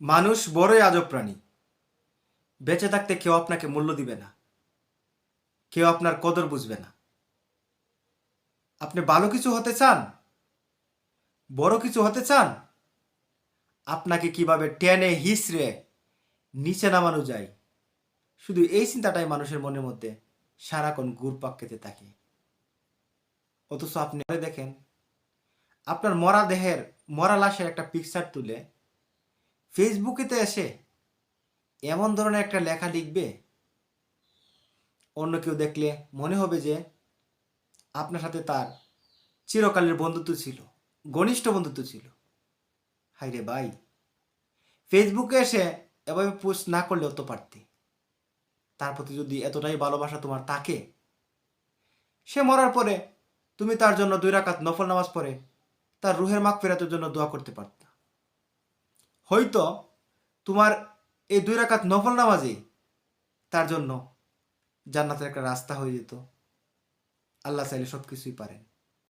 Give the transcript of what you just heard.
মানুষ বড়ই আজব প্রাণী বেঁচে থাকতে কেউ আপনাকে মূল্য দিবে না। কেউ আপনার কদর বুঝবে না। আপনি ভালো কিছু হতে চান? বড় কিছু হতে চান? আপনাকে কীভাবে টেনে হিসড়ে নিচে নামানো যায়? শুধু এই চিন্তাটাই মানুষের মনের মধ্যে সারাক্ষণ ঘুরপাক খেতে থাকে। অথচ আপনি দেখেন, আপনার মরা দেহের, মরা লাশের একটা পিকচার তুলে ফেসবুকেতে এসে এমন ধরনের একটা লেখা লিখবে, অন্য কেউ দেখলে মনে হবে যে আপনার সাথে তার চিরকালের বন্ধুত্ব ছিল, ঘনিষ্ঠ বন্ধুত্ব ছিল। হাই রে ভাই ফেসবুকে এসে এভাবে পোস্ট না করলেও তো পারতে। তার প্রতি যদি এতটাই ভালোবাসা তোমার থাকে, সে মরার পরে তুমি তার জন্য দুই রাকাত নফল নামাজ পড়ে, তার রুহের মাগ ফেরাতের জন্য দোয়া করতে পারত। হয়তো তোমার এই দুই রাকাত নফল নামাজে তার জন্য জান্নাতের একটা রাস্তা হয়ে যেত। আল্লাহ চাইলে সব কিছুই পারেন।